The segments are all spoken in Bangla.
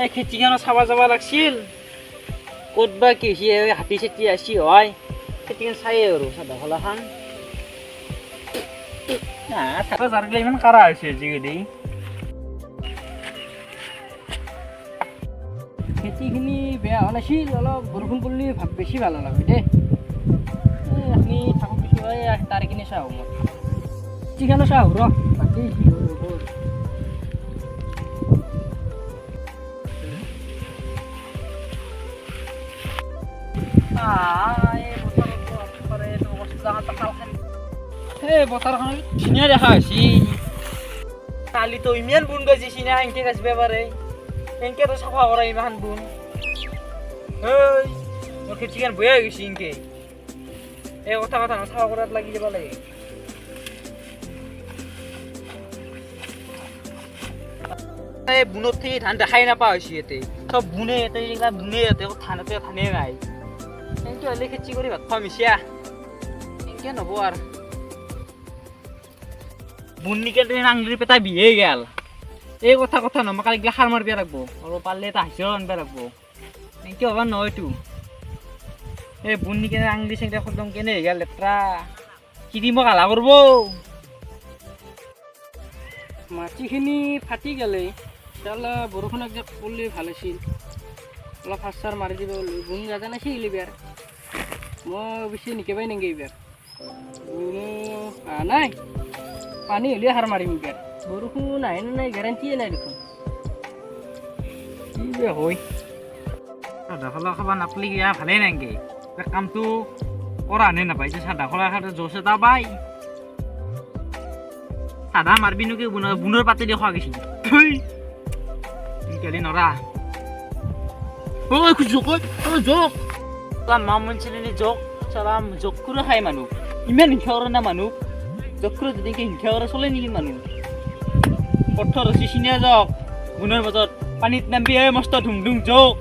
এই খেতিখনো চাব যাব লাগছিল। ক'ত বা কি হৈছে হাতী চাতি আছি হয়। খেতিখন চাই আৰু চাদা খোলাখন থাকা জাৰগিলা ইমান কাৰা হৈছে আজিকালি। খেতিখিনি বেয়া হোৱা নাছিল, অলপ বৰষুণ পৰিলে বেছি ভালো লাগে দেই। এই আপুনি থাকক কিছু হয় তাৰিখিনি চাওঁ মই খেতিখনো চাওঁ ৰ বাকী এই পথাৰখন ধুনীয়া দেখা কালিতো ইমান পাৰে এনকেতো চাফা কৰা ইমান ঐ বেয়া গৈছে কথা চাফা কৰাত লাগি বুনত ধান দেখাই নাপা হৈছে ইয়াতে। চব বুনে ইয়াতে বুনে ইয়াতে ধানতে ধানে নাই। এনেকে হ'লে খেতি কৰি ভাত খোৱা মিছিয়া এনেকে নহ'ব আৰু বুন্নিকে তুমি আঙুলি পেটা বিহে গেল এই কথা কথা নহয় কালি সাৰ মাৰিব লাগব আৰু পাৰলে এটা হাঁচিও আনিব লাগব এনেকে হ'ব নহয়তো এই বুন্নিকে আঙুলি চেঙলি খতম কেনে হৈ গেল লেতেৰা কিদি মোক হালা কৰিব মাটিখিনি ফাটি গ'লে তেতিয়াহ'লে বৰষুণ একজাক পৰিলে ভালো আছিল অলপ সাৰ চাৰ মাৰি দিব গুণ জাগা নাছিল এইবাৰ বেছি নিকেবাই নেকি এইবাৰ নাই। পানী হ'লে সাৰ মাৰিম এইবাৰ বৰষুণ আহে নাই গেৰাণ্টিয়ে নাই দেখোন। কি যে হয়। চাদা খোলা খাব নাপালি গিয়া ভালেই নাংগে। কামটো কৰা নে নাপায়? যে চাদা খোলা খাতে জোচ এটা পাই চাদা মাৰবি নো কি? বুনৰ পাতে দি খোৱা গৈছি কেলি নৰা। ঐ জোক ঐ, জোক। তাৰ মা মনছিলে জোক চালাম জোক কৰি খাই মানুহ ইমান হিংসা কৰে না মানুহ জোক কৰি যদি হিংসা কৰে চলে নেকি মানুহ পথৰ ৰচি চিনিয়া যাওক বুনৰ মাজত পানীত নামি এই মস্ত ধুম ধুম জোক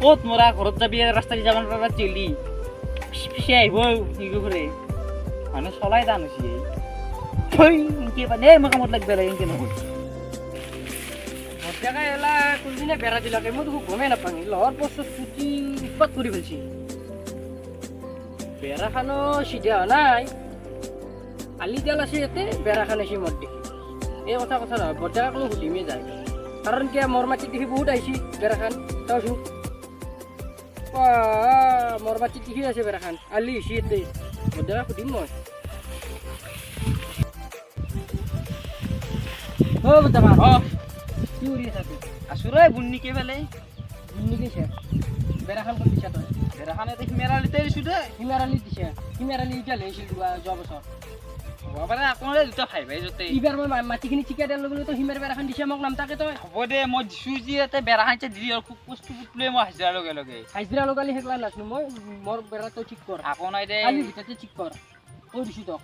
ক'ত মৰা ঘৰত যাবি ৰাস্তা যাব নোৱাৰা চিলি। পিছে আহিব হেৰি কৰে মানুহ চলাই টান হৈছে। থৈ কি পানে এই মই কামত লাগবে লাগে এনেকে নহয়। কোনদিনা বেৰা দিলাকে, মই দেখোন গমেই নাপাওঁ লহৰ পষ্ট ফুটি উৎপাত কৰি পেলছি বেৰাখানো চিধা হোৱা নাই। আলি তেল আছে ইয়াতে বেৰাখান আছে মোৰ দেখি। এই কথা কথা নহয় বৰ্তাকাক মই সুধিমেই যায়। কাৰণ কিয় মোৰ মাটিত দেখি বহুত আহিছে বেৰাখান চাওঁচোন। মোৰ মাটিত দেখি আছে বেৰাখান আলি হৈছে ইয়াতে। বৰ্তাকাক সুধিম মই। অ বৰ্তাকা অ। কি কৰি আছা তুই আছো ৰে বুন্নিকে পেলে নিদিছে বেৰাখান ক'ত দিছা তই? দেখি মেৰালিতে দিছো দে হিমাৰ আলি দিছে? আলি এতিয়া লৈছিল যোৱা বছৰ? হ'ব দুটা ভাই ভাই য'তে। এইবাৰ মই মাটিখিনি ঠিকা দিয়াৰ লগে লগে তই হিমাৰ বেৰাখান দিছে মোক নাম তাকে তই। হ'ব দে মই বেৰাখান এতিয়া দিলি আৰু খুব বস্তু পুতলোৱে মই হাজিৰা লগে লগে। হাজিৰা লগালি সেইগলা নাচনো মই বেৰা তই ঠিক কৰ। আকৌ নাই দে। ভিতৰতে ঠিক কৰ। কৈ দিছোঁ তক।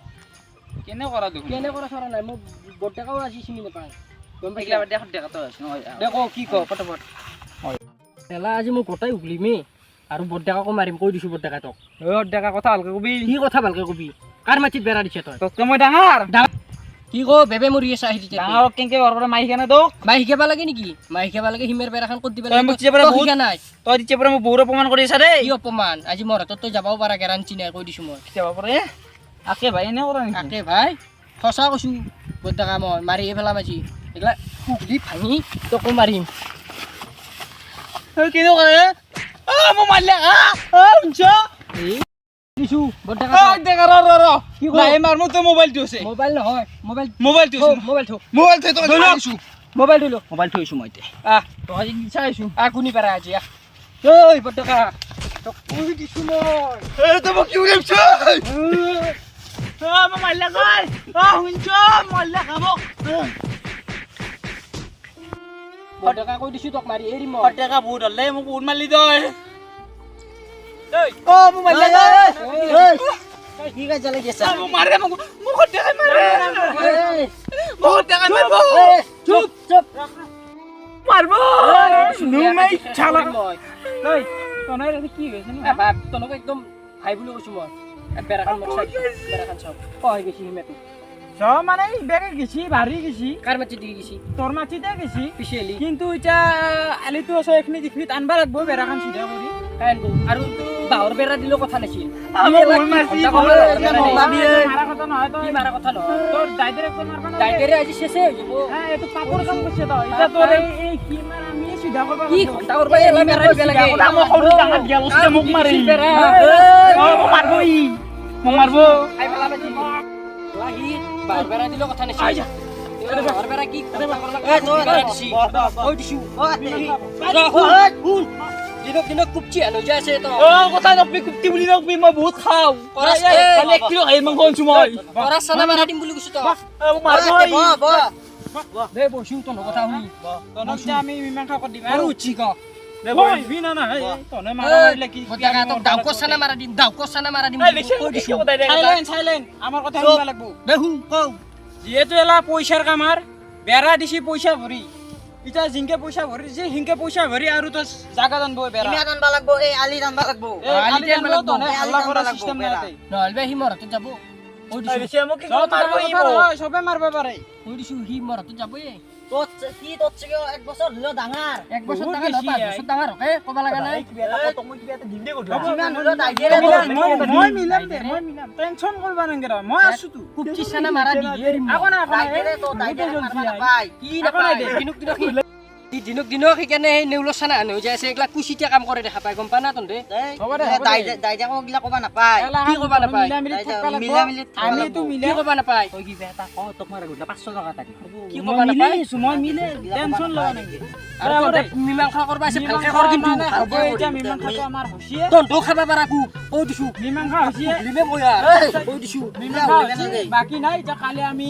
কেনে কৰা দেখোন? কেনে কৰা চৰা নাই মই বৰ্তাকাও আজি চিনি নাপাওঁ গম পাইছিলা এইগিলা বাদ দে দেখাটো আছে নহয়। দে ক কি ক পটাপট এলা আজি মই গোটাই উঘলিমেই আৰু বৰ্তাকাকো মাৰিম কৈ দিছোঁ বৰ্তাকা তক। অ ডেকা কথা ভালকে কবি। কি কথা ভালকে কবি? কাৰ মাটিত বেৰা দিছে তই? তোতকে মই ডাঙৰ। কি ক বেবে মৰি আছে আহি তেতিয়া। ডাঙৰক কেনেকে ঘৰৰ পৰা মাৰি কেনে তোক? মাই শিকাব লাগে নেকি? মাই শিকাব লাগে হিমাৰ বেৰাখান ক'ত দিব লাগে? শিকা নাই। তই তেতিয়াৰ পৰা মোক বহুত অপমান কৰি আছা দেই। কি অপমান? আজি মোৰ হাতত তই যাবও পাৰা গেৰাণ্টি নাই কৈ দিছোঁ মই। যাব পাৰে আকে ভাই এনে কৰা নেকি? তাকে ভাই সঁচা কৈছোঁ বৰ্তাকা মই মাৰিয়ে পেলাম আজি। এইগিলা সুখদি ভাঙি তোকো মাৰিম। কেনে কৰে অ মই মাৰিলে আ অ শুনছ এই দিছোঁ বৰ্তাকা অ দেখা ৰ ৰ ৰ কি কৰ? নাই মাৰ মোৰ তো মোবাইলটো আছে মোবাইল নহয় মোবাইল মোবাইলটো থৌ, আছে মোবাইল থৌ মোবাইল থৈ তই ধৰি ল। দিছো মোবাইল ধৰি ল মোবাইল থৈছো মই এতিয়া আহ তই চাইছো আহ কোনি পাৰা আজি আহ ঐ বৰ্তাকা তোক কৈ দিছোঁ মই এ তই মোক কি উলিয়াইছ অ মই মাৰিলে গৈ অ শুনছ মাৰিলে খাব বৰ্তাকা কৈ দিছোঁ তোক মাৰি এৰিম মই ফটেকা বহুত হ'লে মোক বহুত মাৰিলি তই কি চুপ চুপ তনাই কি নো বাপ তনক একদম ভাই বুলি কৈছো মই। এ বেৰাখান মোক চাই বেৰাখান চাওক কয় গৈছি মানে ইবেগে গেছি বাড়ি গেছি। কার দিয়ে গেছি? তোর মাটিতে গেছি। পিছে এলি। কিন্তু এতিয়া আলিটো আছে এইখিনি দেখবি আনবা লাগবো বেৰাখন চিধা কৰি। হ্যাঁ আৰু বাঁহৰ বেৰা দিলেও কথা নাছিল কি হৈ হা, দিনক দিনক কুপচি আনো যে আছে তো। ও কথা নকবি কুপ্তি বুলি নকবি মই বহুত খাওঁ। পৰাচ, এই, এই, এক কিলো খাই মাংস আনছো মই। পৰা চানা মাৰা দিম বুলি কৈছো তো। মোক দে বসু কথা শুনি। আমি মীমাংসা কৰি দিম আৰু ক। দে। না না, মাৰা কি- চানা মাৰা দিম ডাউকত চানা মাৰা দিম কৈ দিছো। আমাৰ কথা শুনিব লাগিব। দে কওঁ। যিহেতু এলা পইচাৰ কামাৰ বেৰা দিছি পইচা ভৰি। এতিয়া জিংকে পইচা ভৰি দিছে সিংকে পইচা ভৰি আৰু তই জাগা বই বেরা কিমান আনবা লাগব এই আলি দান লাগব। এই আলি দান আনবা আনব আল্লাহ করা সিস্টেম লাগব, নাই। তাই। নহ'লে সি মৰতো যাব। কৈ এই, দিছো বেছি মোক কি তই কৰিব তাৰ মাৰবো ই কৈ এক বছৰ হলেও ডাঙৰ এক বছৰ বহুত ডাঙৰ বেছি নহয় পাঁচ আই। বছৰ ডাঙৰ হকে ক'ব নাই? এই, কিবা এটা কওঁ, তই মই কিবা এটা দিম দে মিলাম, মই মিলাম মই আছো তো। কুপচি তো কি। দিনক দিনক দিনক দিনক সেইকাৰণে সেই নেউলৰ চানা হৈ যায় আছে এইগিলা কুচিতিয়া কাম কৰে দেখা পাই গম পা না তহঁতে মীমাংসা কৰবা আছে ভালকে কৰ কিন্তু। মানে তহঁতেও খাবা পাৰা কৈ কৈ দিছো। মীমাংসা হৈছে। বাকী নাই এতিয়া কালি আমি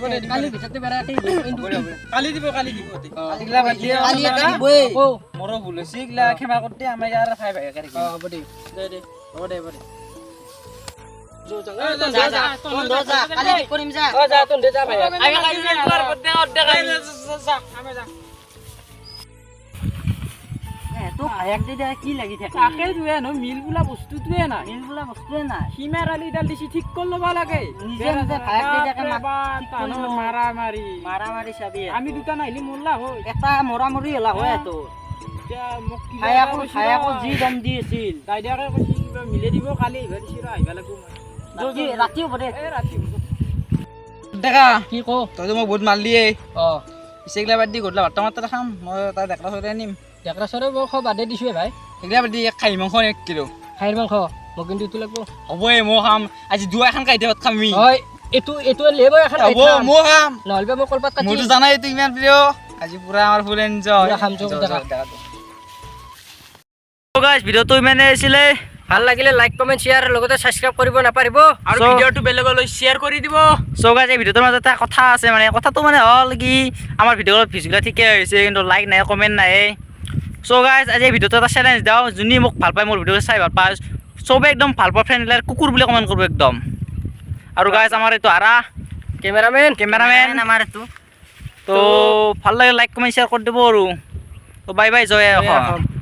কালি বেৰা একেই কিন্তু কালি দিব কালি দিব। দে। বাদ দিয়া, ভুল ক্ষমা ভাই ভাইকে অ থাকিম। হ'ব দে। দে দে। হ'ব দে হ'ব দে। যা, যা তোক ভায়েক দিদা কি লাগি থাকে? তাকেইটোৱে ন মিল বস্তুটোৱে নাই। মিল বস্তুৱে নাই। সীমাৰ আলিডাল দিছি ঠিক কৰি ল'ব লাগে। নিজে নিজে। দিদাকে চাবি আমি দুটা নাহিলে মোৰলা হয়। এটা মৰামৰি হলা হয় ভায়াকো ৰ। যি দম দি আছিল। দাইদাকে কৈছি কিবা মিলাই দিব কালি আহিবা দিছি ৰ আহিবা লাগিব মই। ৰাতি হ'ব দে। ৰাতি দেখা কি ক? তইতো মোক বহুত মাৰলিয়ে অ। পিছে এইগিলা বাদ দি গধূলা ভাত মাত্ৰ খাম মই তাই ডেকৰা চৰাই আনিম। চৰে মই খোৱা বাদে দিছোৱে ভাই। এইগিলা বাদ দি খাহী মাংস এক কিলো? খাহীৰ মাংস মোক কিন্তু এইটো লাগব। হ'বই মই খাম। আজি দুৱা এখন কাইতে ভাত খাম আমি হয় এইটো এইটো লেব এখন হ'ব মই খাম। নহ'লে মই কলপাত কাটি মোৰতো জানাই এইটো ইমান প্ৰিয়। আজি পুৰা আমাৰ ফুল এনজয় খাম চব গাইজ ভিডিঅ'টো ইমানে আছিলে। ভালো লাগিলে লাইক কমেণ্ট শ্বেয়াৰ লগতে ছাবস্ক্ৰাইব কৰিব নাপাৰিব আৰু ভিডিঅ'টো বেলেগলৈ শ্বেয়াৰ কৰি দিব। চ' গাইজ এই ভিডিঅ'টোৰ মাজত এটা কথা আছে মানে কথাটো মানে হ'ল কি আমাৰ ভিডিঅ'ৰ ভিউজবিলাক ঠিকে হৈছে কিন্তু লাইক নাই কমেণ্ট নাই। চ' গাইজ আজি এই ভিডিঅ'টো এটা চেলেঞ্জ দিওঁ যোনে মোক ভালো পায় মোৰ ভিডিঅ' চাই ভালো পায় চবেই একদম ভালো পোৱা ফ্ৰেণ্ডবিলাক কুকুৰ বুলি কমেণ্ট কৰিব একদম। আৰু গাইজ আমাৰ এইটো আৰা কেমেৰামেন কেমেৰামেন আমাৰ এইটো। তো ভালো লাগে লাইক কমেণ্ট শ্বেয়াৰ কৰি দিব আৰু। তো বাই বাই জয়